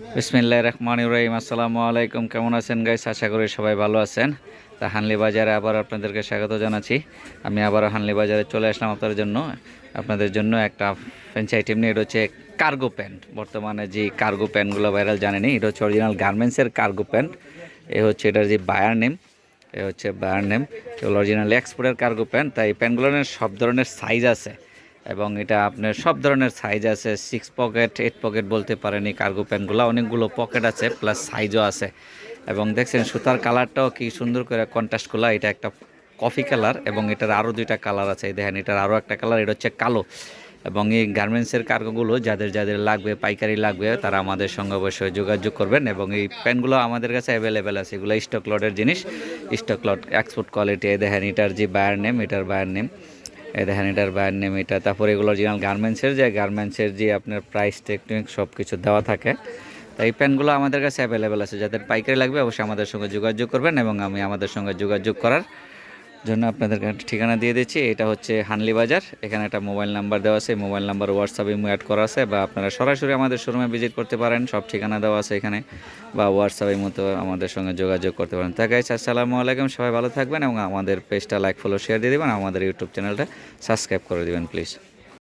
বিসমিল্লাহ রহমান ইব্রাহিম আসসালামু আলাইকুম। কেমন আছেন গাইস আশা করি সবাই ভালো আছেন। তা হানলি বাজারে আবার আপনাদেরকে স্বাগত জানাচ্ছি। আমি আবার হানলি বাজারে চলে আসলাম আপনাদের জন্য। আপনাদের জন্য একটা ফ্যান্সি আইটেম নিয়ে। এটা হচ্ছে কার্গো প্যান্ট বর্তমানে যে কার্গো প্যান্টগুলো ভাইরাল জানেনি এটা হচ্ছে অরিজিনাল গার্মেন্টসের কার্গো প্যান্ট এ হচ্ছে এটার যে বায়ার নেম এ হচ্ছে বায়ার নেম অরিজিনাল এক্সপোর্টের কার্গো প্যান্ট তাই এই প্যান্টগুলোর সব ধরনের সাইজ আছে। এবং এটা আপনার সব ধরনের সাইজ আছে সিক্স পকেট এইট পকেট বলতে পারেন, এই কার্গো প্যান্টগুলো অনেকগুলো পকেট আছে প্লাস সাইজও আছে। এবং দেখছেন, সুতার কালারটাও কি সুন্দর করে কন্ট্রাস্ট করলা এটা একটা কফি কালার এবং এটার আরও দুইটা কালার আছে। দেখেন, এটার আরও একটা কালার এটা হচ্ছে কালো। এবং এই গার্মেন্টসের কার্গোগুলো যাদের যাদের লাগবে, পাইকারি লাগবে, তারা আমাদের সঙ্গে অবশ্যই যোগাযোগ করবেন। এবং এই প্যান্টগুলো আমাদের কাছে অ্যাভেলেবেল আছে। এগুলো স্টক লটের জিনিস স্টক লট এক্সপোর্ট কোয়ালিটি এই দেখেন, এটার যে বায়ার নেম এটার বায়ার নেম এই দেখেন, এটার এটা। তারপরে এগুলো অরিজিনাল গার্মেন্টসের যে গার্মেন্টসের যে আপনার প্রাইস টেকনিক সব কিছু দেওয়া থাকে। তো এই প্যান্টগুলো আমাদের কাছে অ্যাভেলেবেল আছে। যাদের পাইকারি লাগবে অবশ্যই আমাদের সঙ্গে যোগাযোগ করবেন এবং আমি আমাদের সঙ্গে যোগাযোগ করার জন্য আপনাদেরকে একটা ঠিকানা দিয়ে দিচ্ছি। এটা হচ্ছে হানলি বাজার। এখানে একটা মোবাইল নাম্বার দেওয়া আছে। মোবাইল নাম্বার হোয়াটসঅ্যাপে অ্যাড করা আছে বা আপনারা সরাসরি আমাদের শোরুমে ভিজিট করতে পারেন। সব ঠিকানা দেওয়া আছে এখানে। বা হোয়াটসঅ্যাপের মতো আমাদের সঙ্গে যোগাযোগ করতে পারেন। তা গাইস আসসালামু আলাইকুম। সবাই ভালো থাকবেন এবং আমাদের পেজটা লাইক ফলো শেয়ার দিয়ে দেবেন। আমাদের ইউটিউব চ্যানেলটা সাবস্ক্রাইব করে দেবেন প্লিজ